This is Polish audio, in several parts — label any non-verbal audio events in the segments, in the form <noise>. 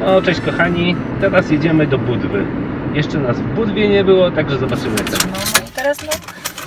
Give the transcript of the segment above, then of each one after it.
No, cześć kochani, teraz jedziemy do Budwy. Jeszcze nas w Budwie nie było, także zobaczymy jak tam. No, no i teraz no,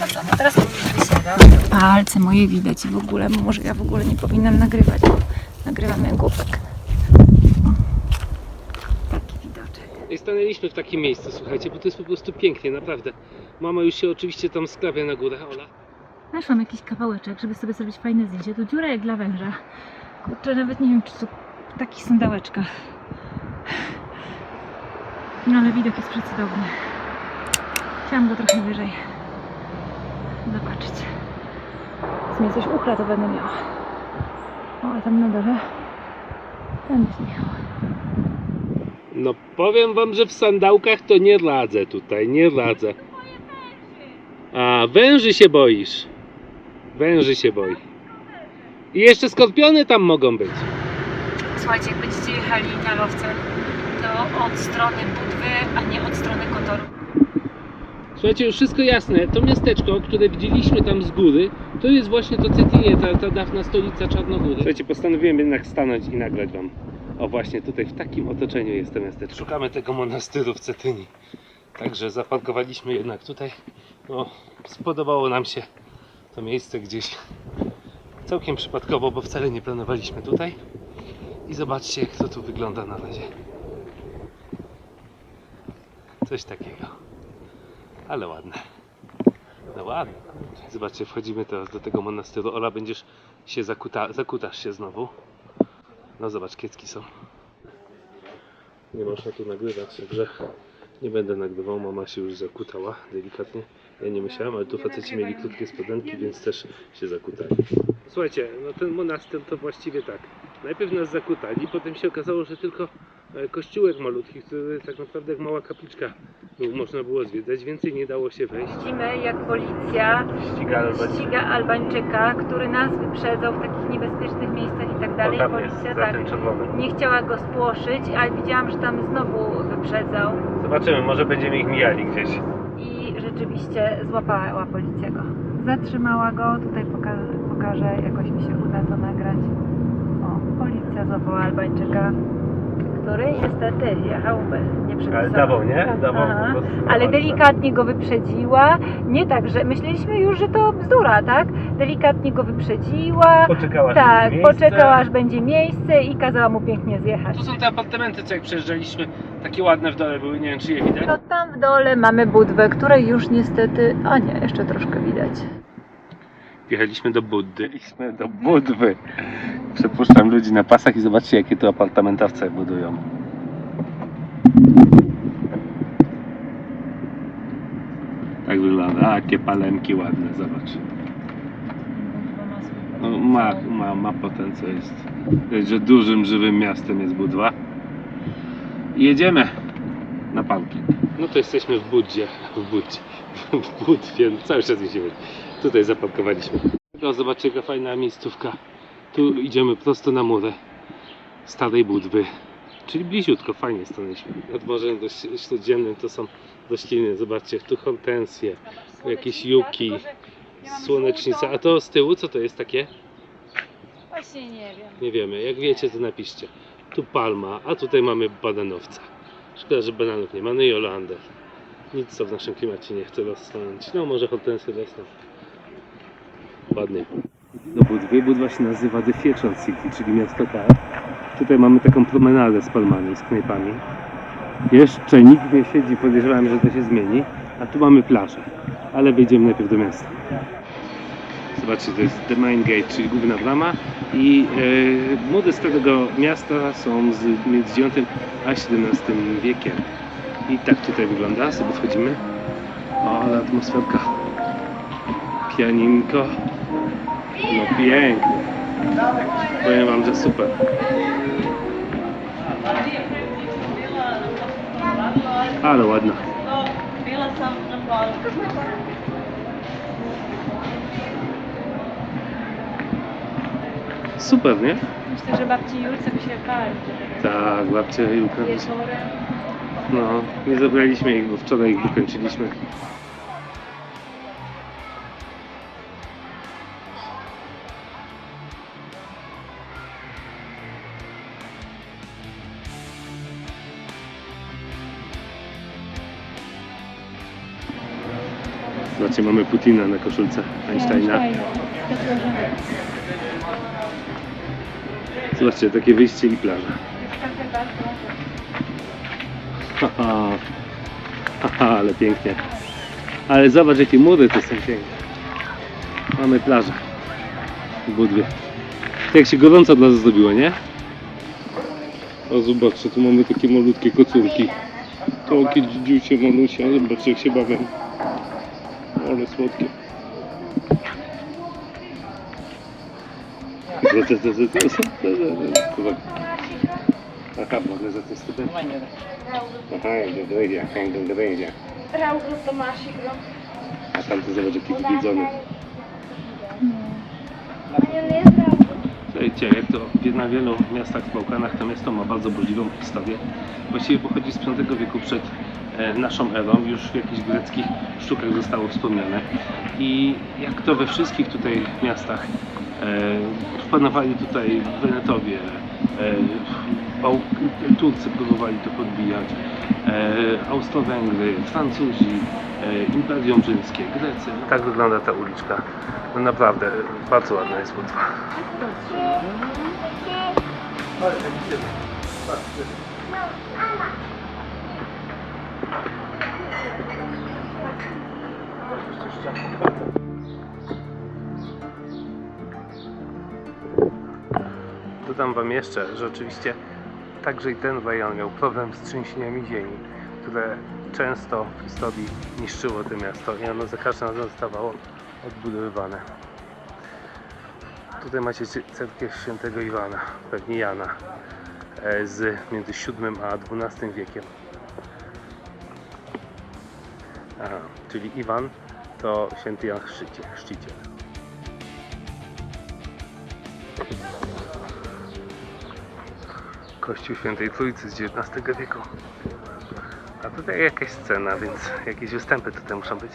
no co, no teraz wysiada. Palce moje widać i w ogóle, może ja w ogóle nie powinnam nagrywać, bo nagrywam jak głupek. Taki widoczek. I stanęliśmy w takim miejscu, słuchajcie, bo to jest po prostu pięknie, naprawdę. Mama już się oczywiście tam sklawia na górę, Ola. Znalazłam jakiś kawałeczek, żeby sobie zrobić fajne zdjęcie. Tu dziura jak dla węża. Kurczę, nawet nie wiem, czy to w takich sandałeczkach. No ale widok jest przecudowny. Chciałam go trochę wyżej zobaczyć. Jak mnie coś uchla, to będę miała. O, a tam na dole ten jest Michał. No powiem wam, że w sandałkach to nie radzę tutaj, nie radzę. A, węży się boisz. Węży się boi. I jeszcze skorpiony tam mogą być. Słuchajcie, jak będziecie jechali na lowce, to od strony Budwy, a nie od strony Kotoru. Słuchajcie, już wszystko jasne. To miasteczko, które widzieliśmy tam z góry, to jest właśnie to Cetynie, ta, ta dawna stolica Czarnogóry. Słuchajcie, postanowiłem jednak stanąć i nagrać wam. O właśnie, tutaj w takim otoczeniu jest to miasteczko. Szukamy tego monastyru w Cetyni. Także zaparkowaliśmy jednak tutaj. No, spodobało nam się to miejsce gdzieś całkiem przypadkowo, bo wcale nie planowaliśmy tutaj. I zobaczcie, jak to tu wygląda na razie. Coś takiego. Ale ładne. No ładne. Zobaczcie, wchodzimy teraz do tego monastyru. Ola, będziesz się zakuta, zakutasz się znowu. No zobacz, kiecki są. Nie można tu nagrywać, także nie będę nagrywał. Mama się już zakutała delikatnie. Ja nie myślałem, ale tu faceci mieli krótkie spodenki, więc też się zakutali. Słuchajcie, no ten monastyr to właściwie tak. Najpierw nas zakutali, potem się okazało, że tylko kościółek malutki, który tak naprawdę jak mała kapliczka był, można było zwiedzać. Więcej nie dało się wejść. Widzimy, jak policja ściga Albańczyka, który nas wyprzedzał w takich niebezpiecznych miejscach i tak dalej. Policja tak nie chciała go spłoszyć, ale widziałam, że tam znowu wyprzedzał Zobaczymy, może będziemy ich mijali gdzieś. i rzeczywiście złapała policja go. Zatrzymała go, tutaj poka- pokażę, jakoś mi się uda to nagrać. O, policja złapała Albańczyka, który niestety jechał bez- nie przepisał. Ale dawał, nie? Dawał Aha, po prostu ale walce. delikatnie go wyprzedziła. Nie tak, że myśleliśmy już, że to bzdura, tak? Delikatnie go wyprzedziła. Poczekała, aż Tak, będzie miejsce. poczekała aż będzie miejsce i kazała mu pięknie zjechać. Tu są te apartamenty, co jak przejeżdżaliśmy, takie ładne w dole były, nie wiem czy je widać. No tam w dole mamy budwę, której już niestety, a nie, jeszcze troszkę widać. Wjechaliśmy do Buddy. Wjechaliśmy do Budwy. Przepuszczam ludzi na pasach i zobaczcie jakie tu apartamentowce budują. Tak wygląda, jakie palemki ładne, zobacz. No, ma, ma, ma potencjał jest. Widać, że dużym, żywym miastem jest Budwa. I jedziemy na parking. No to jesteśmy w Budzie, w Budzie, w Budwie, no cały czas mi się. Tutaj zaparkowaliśmy. No, zobaczcie jaka fajna miejscówka. Tu idziemy prosto na murę starej Budwy. Czyli bliziutko, fajnie stanęliśmy. Nad Morzem Śródziemnym to są rośliny, zobaczcie, tu hortensje, jakieś juki, słonecznica. A to z tyłu co to jest takie? Właśnie nie wiem. Nie wiemy. Jak wiecie, to napiszcie. Tu palma, a tutaj mamy bananowca. Szkoda, że bananów nie ma. No i olander. Nic co w naszym klimacie nie chce rosnąć. No może hortensy rosną. Ładnie. Do Budwy. Budwa się nazywa The Future City, czyli miasto tak. Tutaj mamy taką promenadę z palmami, z knajpami. Jeszcze nikt nie siedzi, podejrzewam, że to się zmieni. A tu mamy plażę. Ale wejdziemy najpierw do miasta. Zobaczcie, to jest The Main Gate, czyli główna brama i mury z tego miasta są z, między IX a XVII wiekiem. I tak tutaj wygląda, sobie wchodzimy. O, ale atmosferka. Pianinko. No pięknie. Powiem wam, że super. Ale ładna. Super, nie? Myślę, że babci Julce by się bardzo Tak, babcia Julka. wieczorem. No, nie zabraliśmy ich, bo wczoraj ich wykończyliśmy. Zobaczcie, mamy Putina na koszulce Einsteina. Zobaczcie, takie wyjście i plaża. Haha, haha, ale pięknie. Ale zobacz, jakie mury to są piękne. Mamy plażę w Budwie. Jak się gorąco dla nas zrobiło, nie? O, zobaczcie, tu mamy takie malutkie kocurki. Takie dzidziusie, malusie, zobaczcie jak się bawią. Ale słodkie. Aha, mogę za tym stupem? Aha, Indonesia, Indonesia. Raul Tomasik, no. A tam to zobacz jaki wywiedzony. Słuchajcie, jak to na wielu miastach w Bałkanach, to miasto ma bardzo burzliwą historię. Właściwie pochodzi z V wieku przed naszą erą, już w jakichś greckich sztukach zostało wspomniane. I jak to we wszystkich tutaj miastach, e, panowali tutaj Wenetowie, e, Turcy próbowali to podbijać, e, Austro-Węgry, Francuzi, e, Imperium Rzymskie, Grecy. Tak wygląda ta uliczka. No naprawdę, bardzo ładna jest Budwa. Dodam Wam jeszcze, że oczywiście także i ten rejon miał problem z trzęsieniami ziemi, które często w historii niszczyło to miasto i ono za każdym razem zostawało odbudowywane. Tutaj macie cie- cerkiew świętego Iwana, pewnie Jana, e, z między VII a XII wiekiem. Czyli Iwan to święty Jan Chrzciciel. Kościół Świętej Trójcy z XIX wieku. A tutaj jakaś scena, więc jakieś występy tutaj muszą być.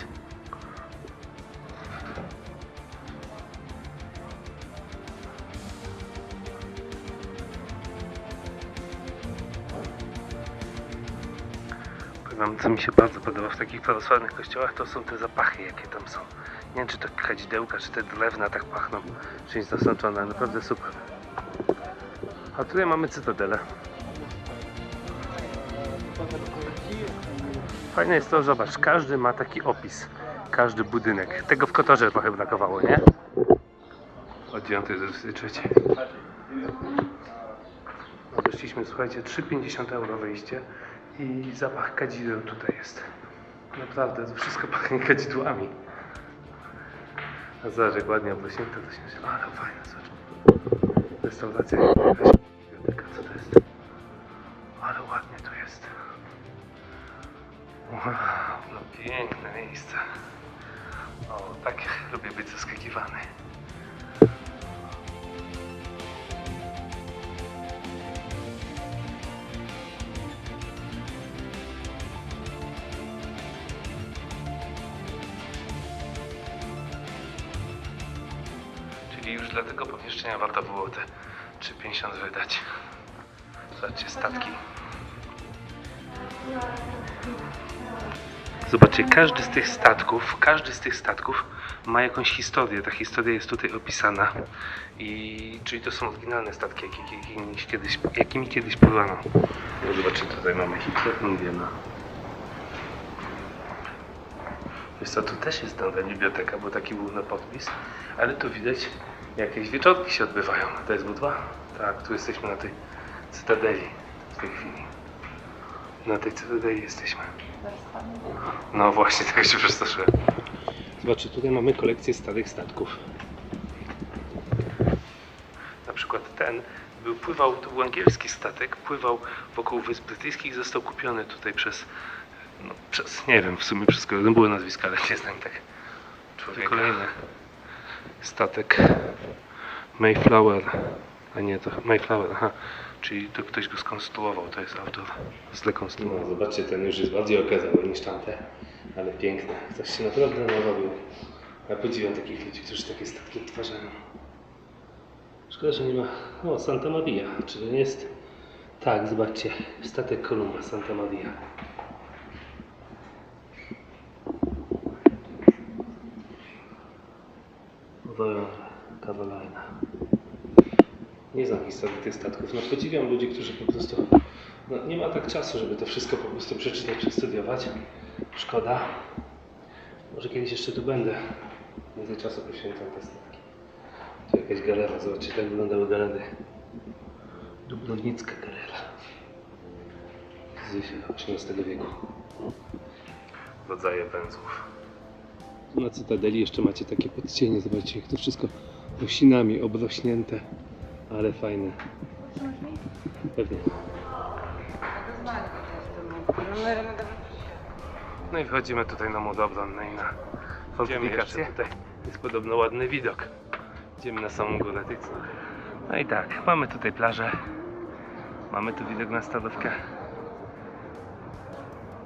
Powiem co mi się bardzo podoba w takich prawosławnych kościołach, to są te zapachy, jakie tam są. Nie wiem, czy to kadzidełka, czy te drewna tak pachną czymś ale naprawdę super. A tutaj mamy cytadelę. Fajne jest to, zobacz, każdy ma taki opis. Każdy budynek. Tego w Kotorze trochę brakowało, nie? Od 9 do 23. Weszliśmy, słuchajcie, 3,50 euro wejście i zapach kadzideł tutaj jest. Naprawdę, to wszystko pachnie kadzidłami. A zobacz, jak ładnie obrośnięte to się ale fajne, zobacz. Restauracja, jakaś No piękne miejsce. O, tak lubię być zaskakiwany. Czyli już dla tego pomieszczenia warto było te 3,50 wydać. Zobaczcie, statki. Zobaczcie, każdy z tych statków, każdy z tych statków ma jakąś historię. Ta historia jest tutaj opisana. I czyli to są oryginalne statki, jak- jak- jakimi kiedyś, jakimi kiedyś pływano. No zobaczcie, tutaj mamy Hitler, Indiana. Wiesz co, tu też jest ta biblioteka, bo taki był na podpis, ale tu widać jakieś wieczorki się odbywają. To jest budwa? Tak, tu jesteśmy na tej cytadeli w tej chwili. Na tej cytadeli jesteśmy. No właśnie, tak się przestraszyłem. Zobaczcie, tutaj mamy kolekcję starych statków. Na przykład ten był, pływał, to był angielski statek, pływał wokół Wysp Brytyjskich, został kupiony tutaj przez, no, przez, nie wiem w sumie przez kogo, było nazwisko, ale nie znam tak człowieka. Kolejny statek Mayflower, a nie to Mayflower, aha, czyli to ktoś go skonstruował, to jest autor zdekonstruował. No, zobaczcie, ten już jest bardziej okazały niż tamte, ale piękne. Ktoś się naprawdę narobił. Ja podziwiam takich ludzi, którzy takie statki odtwarzają. Szkoda, że nie ma. O, Santa Maria, czyli jest. Tak, zobaczcie, statek Kolumba Santa Maria. Nie znam historii tych statków. No podziwiam ludzi, którzy po prostu... No, nie ma tak czasu, żeby to wszystko po prostu przeczytać, przestudiować. Szkoda. Może kiedyś jeszcze tu będę. Więcej czasu poświęcam te statki. Tu jakaś galera, zobaczcie, tak wyglądały galery. Dubrovnicka galera. Z XVIII wieku. Rodzaje węzłów. Tu na Cytadeli jeszcze macie takie podcienie, zobaczcie jak to wszystko roślinami obrośnięte, ale fajne. Pewnie. No i wchodzimy tutaj na modę obronną i na fortyfikację. Tutaj jest podobno ładny widok. Idziemy na samą górę tej cnory. No i tak, mamy tutaj plażę. Mamy tu widok na stadówkę.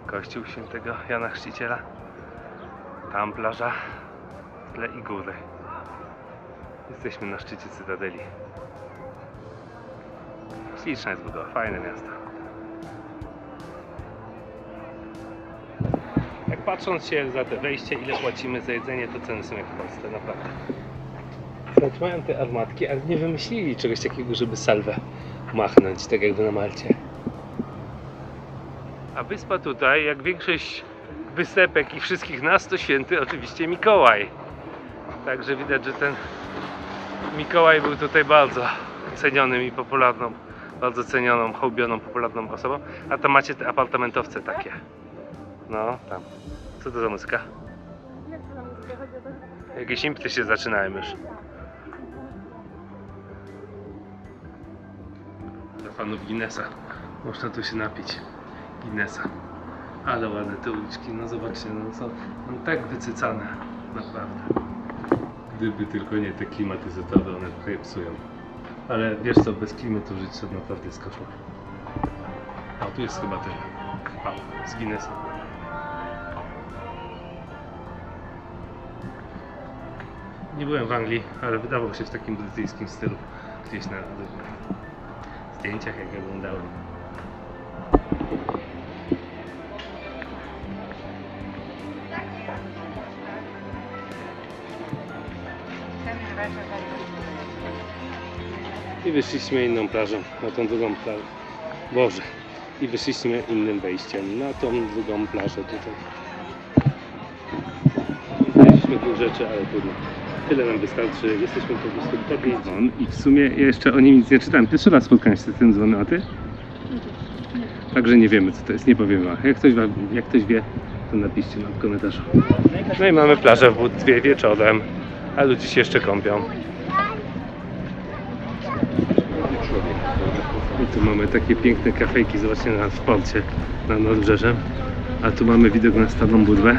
Kościół świętego Jana Chrzciciela. Tam plaża. W tle i góry. Jesteśmy na szczycie Cytadeli. Śliczna jest budowa, fajne miasto. Jak patrząc się za te wejście, ile płacimy za jedzenie, to ceny są jak w Polsce, naprawdę. Znaczy mają te armatki, ale nie wymyślili czegoś takiego, żeby salwę machnąć, tak jakby na Malcie. A wyspa tutaj, jak większość wysepek i wszystkich nas, to święty oczywiście Mikołaj. Także widać, że ten Mikołaj był tutaj bardzo cenionym i popularną, bardzo cenioną, hołbioną, popularną osobą. A tam macie te apartamentowce takie. No, tam. Co to za muzyka? Jakieś impty się zaczynają już. Dla fanów Guinnessa. Można tu się napić. Guinnessa. Ale ładne te uliczki, no zobaczcie, no są no, tak wycycane. Naprawdę. Gdyby tylko nie te klimatyzatory, one trochę psują. Ale wiesz co, bez klimatu żyć to naprawdę jest koszmar. A tu jest chyba ten pub z Guinnessa. Nie byłem w Anglii, ale wydawał się w takim brytyjskim stylu. Gdzieś na zdjęciach jak oglądałem. I wyszliśmy inną plażą, na tą drugą plażę. Boże. I wyszliśmy innym wejściem na tą drugą plażę tutaj. Znaleźliśmy tu rzeczy, ale trudno. Tyle nam wystarczy. Jesteśmy po prostu podjeździeni. I w sumie ja jeszcze o nim nic nie czytałem. Pierwszy raz spotkałem się z tym dzwonem, a ty? Także nie wiemy co to jest, nie powiem wam. Jak ktoś, jak ktoś wie, to napiszcie nam w komentarzu. No i mamy plażę w Budwie wieczorem, a ludzie się jeszcze kąpią. I tu mamy takie piękne kafejki, zobaczcie na w porcie, nad nadbrzeżem. A tu mamy widok na Starą Budwę.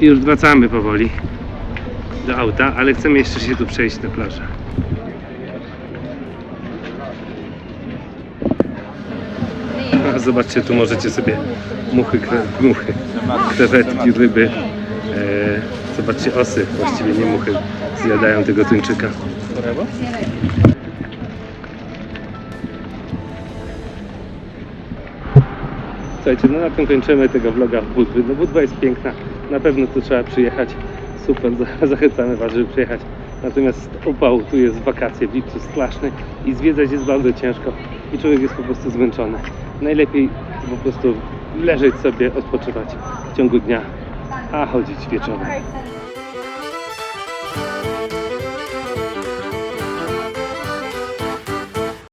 I już wracamy powoli do auta, ale chcemy jeszcze się tu przejść na plażę. A zobaczcie, tu możecie sobie muchy, muchy krewetki, ryby. E, zobaczcie, osy, właściwie nie muchy, zjadają tego tuńczyka. Słuchajcie, no na tym kończymy tego vloga w Budwy. No Budwa jest piękna, na pewno tu trzeba przyjechać. Super, <laughs> za- zachęcamy Was, żeby przyjechać. Natomiast upał, tu jest wakacje w lipcu straszny i zwiedzać jest bardzo ciężko i człowiek jest po prostu zmęczony. Najlepiej po prostu leżeć sobie, odpoczywać w ciągu dnia, a chodzić wieczorem.